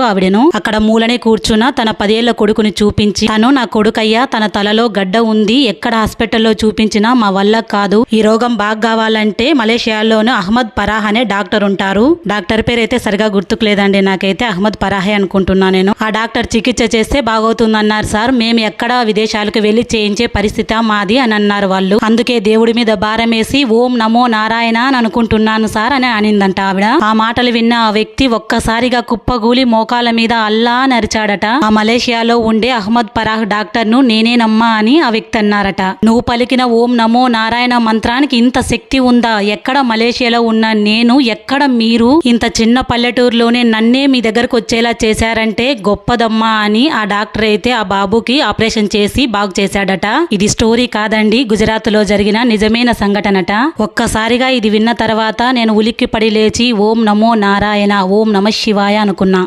ఆవిడను. అక్కడ మూలనే కూర్చున్న తన పదేళ్ళ కొడుకుని చూపించి తను నా కొడుకయ్యా తన తలలో గడ్డ ఉంది. ఎక్కడ హాస్పిటల్లో చూపించినా మా వల్ల కాదు. ఈ రోగం బాగా కావాలంటే అహ్మద్ పరాహ్ అనే డాక్టర్ ఉంటారు. డాక్టర్ పేరు అయితే సరిగా గుర్తుకు లేదండి నాకైతే అహ్మద్ పరాహే అనుకుంటున్నా నేను. ఆ డాక్టర్ చికిత్స చేస్తే బాగవుతుందన్నారు సార్. మేము ఎక్కడ విదేశాలకు వెళ్ళి చేయించే పరిస్థితి మాది అని అన్నారు వాళ్ళు. అందుకే దేవుడి మీద భారం వేసి ఓం నమో నారాయణ అని అనుకుంటున్నాను సార్ అని అనిందంట ఆవిడ. ఆ మాటలు విన్న ఆ వ్యక్తి ఒక్కసారిగా కుప్పగూలి మోకాల మీద అల్లా నరిచాడట. ఆ మలేషియాలో ఉండే అహ్మద్ పరాహ్ డాక్టర్ను నేనేనమ్మా అని ఆ వ్యక్తి అన్నారట నువ్వు పలికిన ఓం నమో నారాయణ మంత్రానికి ఇంత శక్తి ఉందా? ఎక్కడ మలేషియాలో ఉన్న నేను ఎక్కడ మీరు? ఇంత చిన్న పల్లెటూరులోనే నన్నే మీ దగ్గరకు వచ్చేలా చేశారంటే గొప్పదమ్మా అని ఆ డాక్టర్ అయితే ఆ బాబుకి ఆపరేషన్ చేసి బాగు చేశాడట. ఇది స్టోరీ కాదండి గుజరాత్లో జరిగిన నిజమైన సంఘటనట. ఒక్కసారిగా ఇది విన్న తర్వాత నేను ఉలిక్కి పడి లేచి ఓం నమో నారాయణ ఓం నమ శివాయ అనుకున్నా.